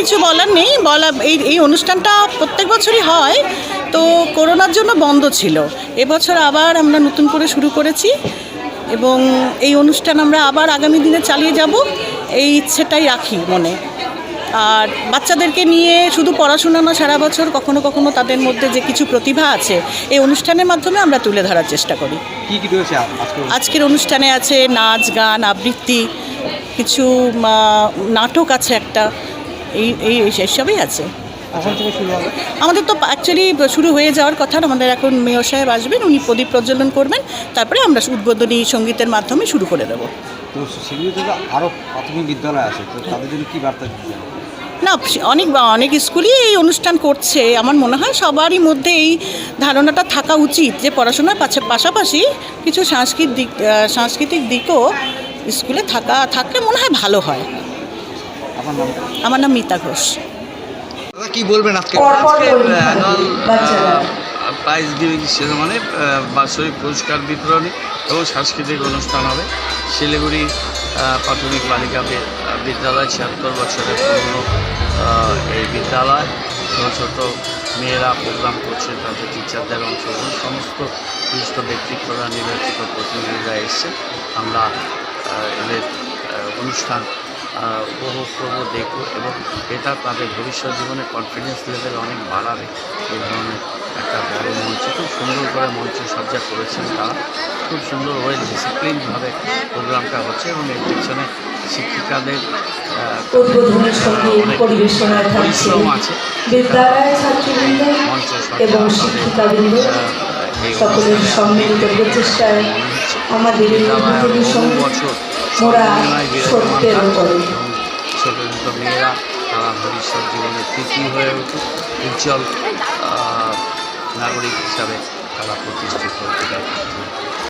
কিছু বলার নেই। বলা এই এই অনুষ্ঠানটা প্রত্যেক বছরই হয়। তো করোনার জন্য বন্ধ ছিল। এবছর আবার আমরা নতুন করে শুরু করেছি এবং এই অনুষ্ঠান আমরা আবার আগামী দিনে চালিয়ে যাব। এই ইচ্ছেটাই রাখি মনে। আর বাচ্চাদেরকে নিয়ে শুধু পড়াশোনা না সারা বছর কখনো কখনো তাদের মধ্যে যে কিছু প্রতিভা আছে এই অনুষ্ঠানের মাধ্যমে আমরা তুলে ধরার চেষ্টা করি। আজকের অনুষ্ঠানে? আছে নাচ গান আবৃত্তি কিছু নাটক আছে একটা। এই এই এসবই আছে। আমাদের তো অ্যাকচুয়ালি শুরু হয়ে যাওয়ার কথা আমাদের এখন মেয়র সাহেব আসবেন উনি প্রদীপ প্রজ্বলন করবেন তারপরে আমরা উদ্বোধনী সঙ্গীতের মাধ্যমে শুরু করে দেবো। আরও প্রাথমিক বিদ্যালয় আছে তাদের জন্য কি বার্তা না অনেক অনেক স্কুলই এই অনুষ্ঠান করছে। আমার মনে হয় সবারই মধ্যে এই ধারণাটা থাকা উচিত যে পড়াশোনার পাশে- পাশাপাশি কিছু সাংস্কৃতিক দিক সাংস্কৃতিক দিকও স্কুলে থাকা থাকলে মনে হয় ভালো হয়। আপনার নাম আমার নাম মিতা ঘোষ। দাদা কি বলবেন আজকে? প্রাইজ গিভিং সেরেমনি বাৎসরিক পুরস্কার বিতরণী এবং সাংস্কৃতিক অনুষ্ঠান হবে। শিলিগুড়ি প্রাথমিক বালিকা বিদ্যালয় ছিয়াত্তর বছরের পুরনো এই বিদ্যালয়। ছোটো ছোটো মেয়েরা প্রোগ্রাম করছে তাদের টিচারদের অংশগ্রহণ। সমস্ত বিশিষ্ট ব্যক্তিত্বরা নির্বাচিত প্রতিনিধিরা এসছে। আমরা এদের অনুষ্ঠান উপভোগ করব দেখব এবং এটা তাদের ভবিষ্যৎ জীবনে কনফিডেন্স লেভেল অনেক বাড়াবে। এই ধরনের একটা বড় মঞ্চ খুব সুন্দর করে মঞ্চ সজ্জা করেছেন তারা। খুব সুন্দর ওয়েল ডিসিপ্লিনভাবে প্রোগ্রামটা হচ্ছে এবং এর পিছনে শিক্ষিকাদের পরিশ্রম আছে। মঞ্চ সজ্জা এবং শিক্ষিকাবৃন্দ সকলের সম্মিলিত প্রচেষ্টায় আমাদের বহু বছর মোরা সত্যের উপরে। ছোট মেয়েরা তারা ভবিষ্যৎ জীবনে কৃতি হয়ে উঠে উজ্জ্বল নাগরিক হিসাবে তারা প্রতিষ্ঠিত হতে পারে।